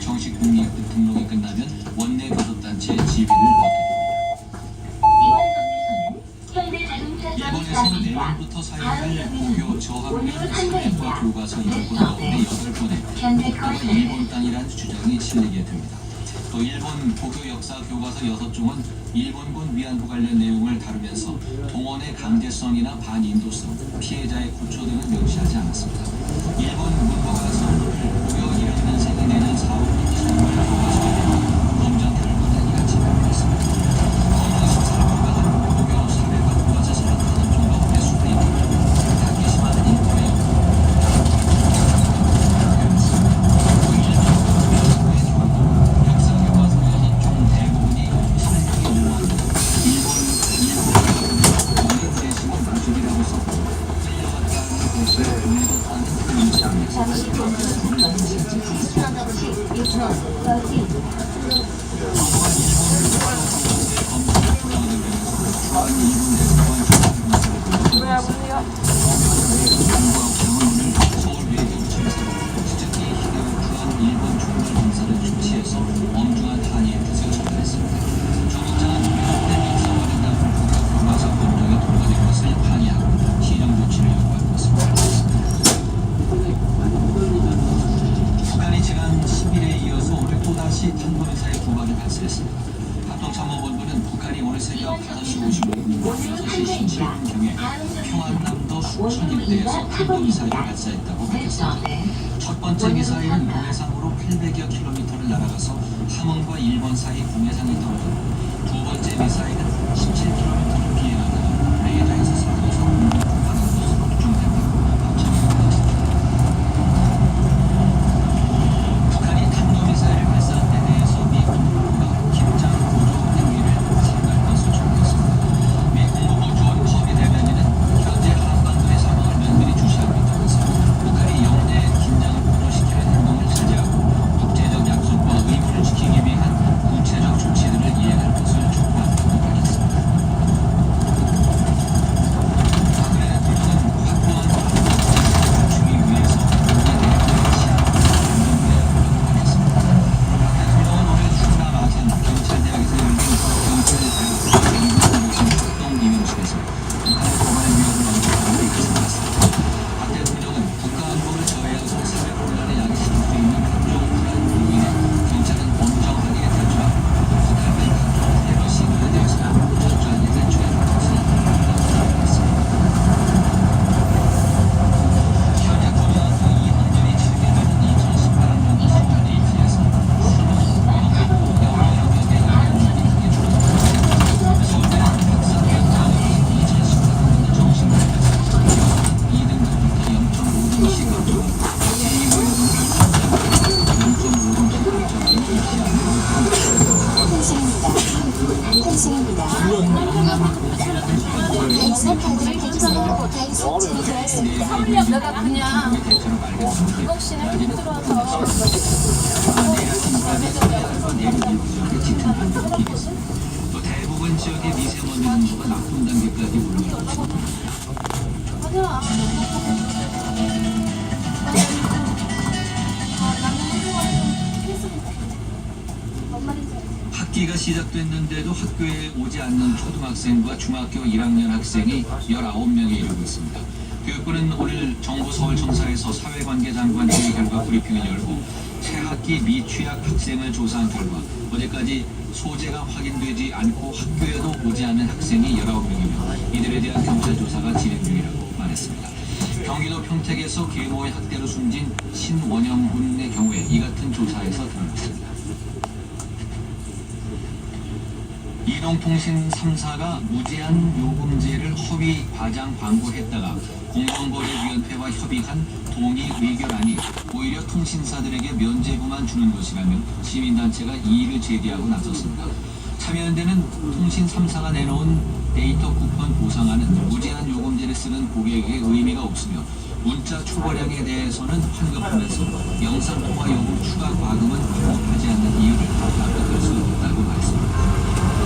정식 국민 등록이 끝나면 원내 교섭단체 지위를 얻게 됩니다. 일본에서는 내년부터 사용할 고교 사회과 교과서 인권 가운데 8권에 국가가 일본 땅이라는 주장이 실리게 됩니다. 또 일본 고교 역사 교과서 6종은 일본군 위안부 관련 내용을 다루면서 동원의 강제성이나 반인도성, 피해자의 고초 등을 명시하지 않았습니다. Thank 첫 번째 미사일은 공해상으로 800여 킬로미터를 날아가서 함흥과 일본 사이 공해상에 떨어졌고 두 번째 미사일은 17 킬로미터를 비행하다가 레이더에서 사라져서 공중 바다로 수중됐다고 합참이 북한이 탄도미사일을 발사한 데 대해서 미 국무부가 긴장 고조 행위를 삼갈 것을촉구했습니다. 미 국무부 존 커비 대변인은 현재 한반도의 상황을 면밀히 주시하고 있다면서 북한이 영내 긴장을 고조시키는 행동을 자제하고 국제적 약속과 의무를 지키기 위한 구체적 조치들을 이행할 것을 촉구한다고 밝혔습니다. 박근혜 대통령은 확고한 방법을 갖추기 위해서 국내 대표의 시합을 했습니다. 대통령은 오늘 충남 아산 경찰대학에서 열린 경찰대학 연구공무실 활동 기념식에서 북한의 고발 위협을 언급하고 이것을 말했습니다. 박 대통령은 국가안보를 저해해서 사회 혼란에 야기시킬 수 있는 각종 불안 요인에 경찰은 엄정하게 대처하고 북한의 각종 테러 시도에 대해서는 철저하게 대처해줄 것을 말했습니다. 현역 고등학교 2학년이 즐겨하는 2018학년 북한 AP에서 수능 영어력에 영향력이 크게 줄었습니다. 서울대는 박사학위학과는 2018학년 정시문제에서 2등급부터 0.5등씩 감점하고 제2외국어를 0.5등씩 감점하는 입시합니다. 한승입니다. 한승입니다. 인사 카드를 개통하고 다이소 진입하였 또 대부분 지역의 미세먼지 농도가 나쁜 단계까지 하자. 학기가 시작됐는데도 학교에 오지 않는 초등학생과 중학교 1학년 학생이 19명에 이르고 있습니다. 교육부는 오늘 정부 서울청사에서 사회관계 장관 회의 결과 브리핑을 열고 새 학기 미취학 학생을 조사한 결과 어제까지 소재가 확인되지 않고 학교에도 오지 않는 학생이 19명이며 이들에 대한 경찰 조사가 진행 중이라고 말했습니다. 경기도 평택에서 계모의 학대로 숨진 신원영 군의 경우에 이 같은 조사에서 드러났습니다. 이동통신 3사가 무제한 요금제를 허위 과장 광고했다가 공정거래위원회와 협의한 동의 의결안이 오히려 통신사들에게 면제부만 주는 것이라며 시민단체가 이의를 제기하고 나섰습니다. 참여연대는 통신 3사가 내놓은 데이터 쿠폰 보상안은 무제한 요금제를 쓰는 고객에게 의미가 없으며 문자 초거량에 대해서는 환급하면서 영상통화 요금 추가 과금은 거부하지 않는 이유를 납득할 수 없다고 말했습니다.